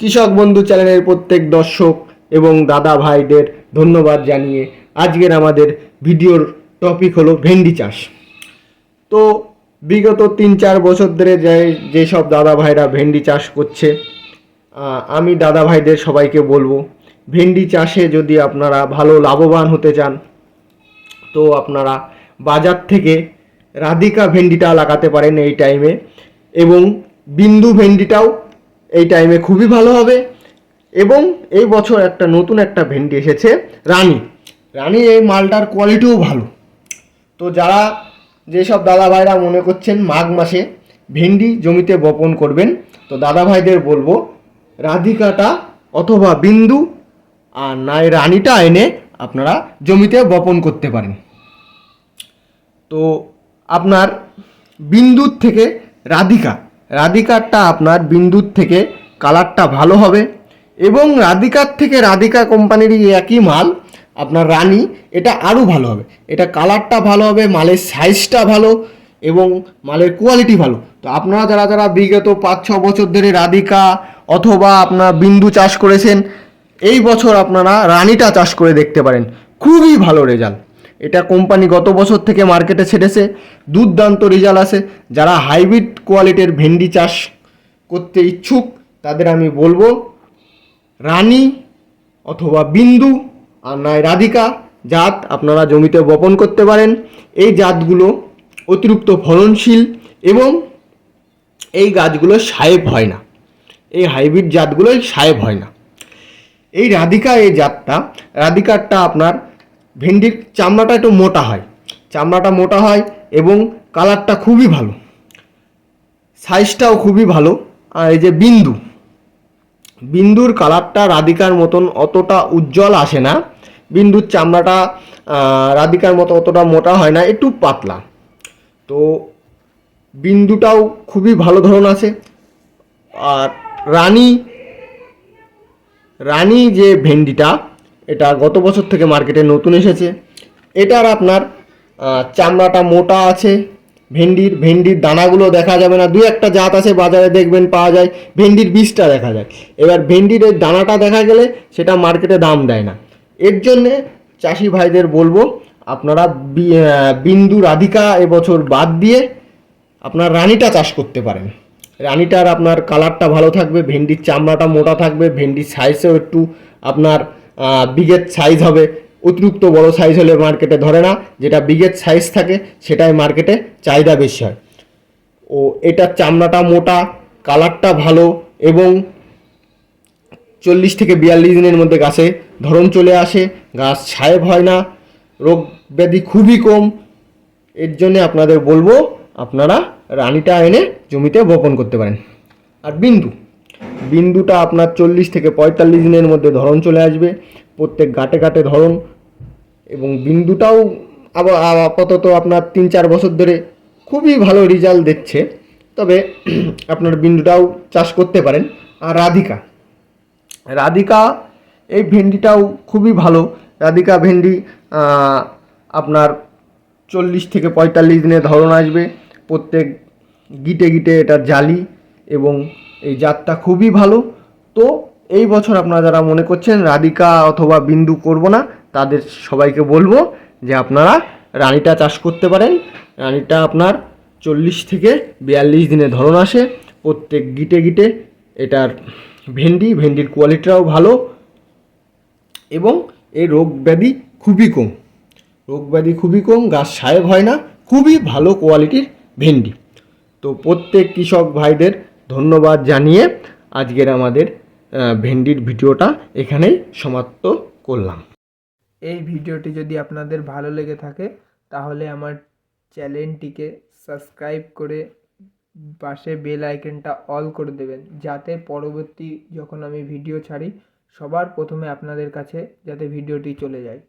কৃষক বন্ধু চ্যানেলের প্রত্যেক দর্শক এবং দাদা ভাইদের ধন্যবাদ জানিয়ে আজকের আমাদের ভিডিওর টপিক হলো ভেন্ডি চাষ। তো বিগত তিন চার বছর ধরে যে, যেসব দাদা ভাইরা ভেন্ডি চাষ করছে আমি দাদা ভাইদের সবাইকে বলব, ভেন্ডি চাষে যদি আপনারা ভালো লাভবান হতে চান, তো আপনারা বাজার থেকে রাধিকা ভেন্ডিটা লাগাতে পারেন এই টাইমে এবং বিন্দু ভেন্ডিটাও এই টাইমে খুবই ভালো হবে। এবং এই বছর একটা নতুন একটা ভেন্ডি এসেছে রানী রানী এই মালটার কোয়ালিটিও ভালো। তো যারা যেসব দাদা ভাইরা মনে করছেন মাঘ মাসে ভেন্ডি জমিতে বপন করবেন, তো দাদা ভাইদের বলব, রাধিকাটা অথবা বিন্দু আর নয় রানীটা এনে আপনারা জমিতে বপন করতে পারেন। তো আপনার বিন্দুর থেকে রাধিকা রাধিকারটা আপনার বিন্দুর থেকে কালারটা ভালো হবে এবং রাধিকার থেকে রাধিকা কোম্পানির একই মাল, আপনার রানী, এটা আরও ভালো হবে। এটা কালারটা ভালো হবে, মালের সাইজটা ভালো এবং মালের কোয়ালিটি ভালো। তো আপনারা যারা যারা বিগত পাঁচ ছ বছর ধরে রাধিকা অথবা আপনার বিন্দু চাষ করেছেন, এই বছর আপনারা রানীটা চাষ করে দেখতে পারেন। খুবই ভালো রেজাল্ট এটা কোম্পানি গত বছর থেকে মার্কেটে ছেড়েছে। দুর্দান্ত রেজাল্ট আছে। যারা হাইব্রিড কোয়ালিটির ভেন্ডি চাষ করতে ইচ্ছুক, তাদের আমি বলব রানী অথবা বিন্দু, আর নয় রাধিকা জাত আপনারা জমিতে বপন করতে পারেন। এই জাতগুলো অতিরিক্ত ফলনশীল এবং এই গাছগুলো সাহেব হয় না। এই হাইব্রিড জাতগুলোই সাহেব হয় না। এই রাধিকা, এই জাতটা, রাধিকারটা আপনার ভেন্ডির চামড়াটা একটু মোটা হয়। চামড়াটা মোটা হয় এবং কালারটা খুবই ভালো। সাইজটাও খুবই ভালো। আর এই যে বিন্দু, বিন্দুর কালারটা রাধিকার মতন অতটা উজ্জ্বল আসে না। বিন্দুর চামড়াটা রাধিকার মতো অতটা মোটা হয় না, একটু পাতলা। তো বিন্দুটাও খুবই ভালো ধরন আছে। আর রানী রানী যে ভেন্ডিটা এটা গত বছর থেকে মার্কেটে নতুন এসেছে। এটার আপনার চামড়াটা মোটা আছে, ভেন্ডির ভেন্ডির দানাগুলো দেখা যাবে না। দু একটা জাত আছে, বাজারে দেখবেন পাওয়া যায়, ভেন্ডির বীজটা দেখা যায়। এবার ভেন্ডির এই দানাটা দেখা গেলে সেটা মার্কেটে দাম দেয় না। এর জন্যে চাষি ভাইদের বলব, আপনারা বিন্দু রাধিকা এবছর বাদ দিয়ে আপনার রানিটা চাষ করতে পারেন। রানিটার আপনার কালারটা ভালো থাকবে, ভেন্ডির চামড়াটা মোটা থাকবে, ভেন্ডির সাইজও একটু আপনার বিগের সাইজ হবে। অতিরিক্ত বড় সাইজ হলে মার্কেটে ধরে না, যেটা বিগের সাইজ থাকে, সেটাই মার্কেটে চাহিদা বেশি হয়। ও এটার চামড়াটা মোটা কালারটা ভালো এবং চল্লিশ থেকে বিয়াল্লিশ দিনের মধ্যে গাছে ধরন চলে আসে। গাছ সাহেব হয় না, রোগ ব্যাধি খুবই কম। এর জন্য আপনাদের বলব, আপনারা রানিটা এনে জমিতে বপন করতে পারেন। আর বিন্দু? বিন্দুটা আপনার চল্লিশ থেকে পঁয়তাল্লিশ দিনের মধ্যে ধরন চলে আসবে। প্রত্যেক গাটে গাটে ধরন। এবং বিন্দুটাও আবার আপাতত আপনার তিন চার বছর ধরে খুবই ভালো রেজাল্ট দিচ্ছে। তবে আপনার বিন্দুটাও চাষ করতে পারেন। আর রাধিকা। রাধিকা, এই ভেন্ডিটাও খুবই ভালো। রাধিকা ভেন্ডি আপনার চল্লিশ থেকে পঁয়তাল্লিশ দিনে ধরন আসবে। প্রত্যেক গিটে গিটে এটা জালি এবং এই জাতটা খুবই ভালো। তো এই বছর আপনারা যারা মনে করছেন রাধিকা অথবা বিন্দু করব না, তাদের সবাইকে বলব যে আপনারা রানীটা চাষ করতে পারেন। রানীটা আপনার চল্লিশ থেকে বিয়াল্লিশ দিনে ধরন আসে। প্রত্যেক গিটে গিটে এটার ভেন্ডি, ভেন্ডির কোয়ালিটিটাও ভালো এবং এই রোগ ব্যাধি খুবই কম। রোগ ব্যাধি খুবই কম, গাছ সাহেব হয় না, খুবই ভালো কোয়ালিটির ভেন্ডি। তো প্রত্যেক কৃষক ভাইদের ধন্যবাদ জানিয়ে আজকের আমাদের ভেন্ডির ভিডিওটা এখানেই সমাপ্ত করলাম। এই ভিডিওটি যদি আপনাদের ভালো লেগে থাকে, তাহলে আমার চ্যানেলটিকে সাবস্ক্রাইব করে পাশে বেল আইকনটা অল করে দেবেন, যাতে পরবর্তী যখন আমি ভিডিও ছাড়ি, সবার প্রথমে আপনাদের কাছে যাতে ভিডিওটি চলে যায়।